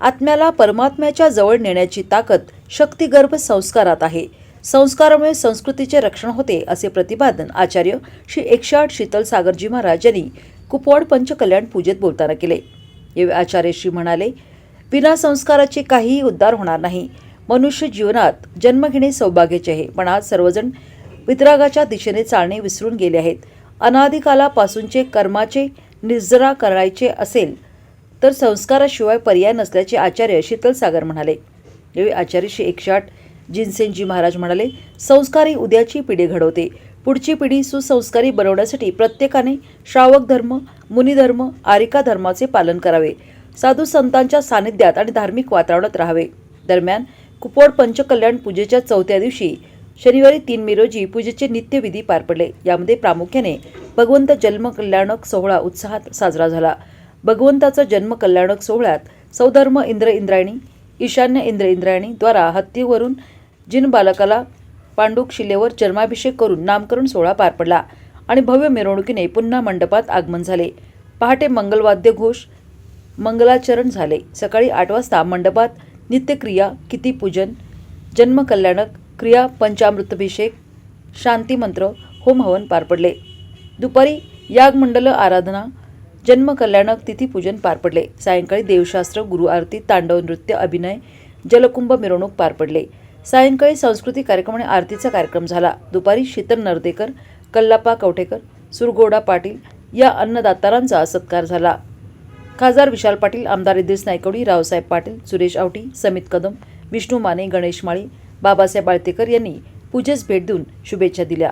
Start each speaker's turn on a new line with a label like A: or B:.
A: आत्म्याला परमात्म्याच्या जवळ नेण्याची ताकद शक्तिगर्भ संस्कारात आहे. संस्कारामुळे संस्कृतीचे रक्षण होते असे प्रतिपादन आचार्य श्री एकशे आठ शीतल सागरजी महाराज यांनी कुपवाड पंचकल्याण पूजेत बोलताना केले. यावेळी आचार्य श्री म्हणाले विना संस्काराचे काहीही उद्धार होणार नाही. मनुष्य जीवनात जन्म घेणे सौभाग्याचे आहे पण आज सर्वजण वितरागाच्या दिशेने चालणे विसरून गेले आहेत. अनादिकालापासूनचे कर्माचे निर्जरा करायचे असेल तर संस्काराशिवाय पर्याय नसल्याचे आचार्य शीतल सागर म्हणाले. यावेळी आचार्य श्री एकशाट जिनसेनजी महाराज म्हणाले संस्कार ही उद्याची पिढी घडवते. पुढची पिढी सुसंस्कारी बनवण्यासाठी प्रत्येकाने श्रावक धर्म मुनिधर्म आरिका धर्माचे पालन करावे. साधू संतांच्या सानिध्यात आणि धार्मिक वातावरणात राहावे. दरम्यान कुपवाड पंचकल्याण पूजेच्या चौथ्या दिवशी शनिवारी तीन मे रोजी पूजेचे नित्यविधी पार पडले. यामध्ये प्रामुख्याने भगवंत जन्म कल्याणक सोहळा उत्साहात साजरा झाला. भगवंताचा जन्म कल्याणक सोहळ्यात सौधर्म इंद्र इंद्रायणी ईशान्य इंद्र इंद्रायणी द्वारा हत्तीवरून जिन बालकाला पांडुक शिलेवर जन्माभिषेक करून नामकरण सोहळा पार पडला आणि भव्य मिरवणुकीने पुन्हा मंडपात आगमन झाले. पहाटे मंगलवाद्य घोष मंगलाचरण झाले. सकाळी आठ वाजता मंडपात नित्यक्रिया कितीपूजन जन्मकल्याणक क्रिया पंचामृतभिषेक शांतीमंत्र होमहवन पार पडले. दुपारी यागमंडल आराधना जन्मकल्याणक तिथीपूजन पार पडले. सायंकाळी देवशास्त्र गुरु आरती तांडव नृत्य अभिनय जलकुंभ मिरवणूक पार पडले. सायंकाळी सांस्कृतिक कार्यक्रम आणि आरतीचा कार्यक्रम झाला. दुपारी शीतल नर्देकर कल्लापा कवठेकर सुरगोडा पाटील या अन्नदातारांचा सत्कार झाला. खासदार विशाल पाटील आमदार इद्रिस नायकवडी रावसाहेब पाटील सुरेश आवटी समित कदम विष्णू माने गणेश माळी बाबासाहेब आळतेकर यांनी पूजेस भेट देऊन शुभेच्छा दिल्या.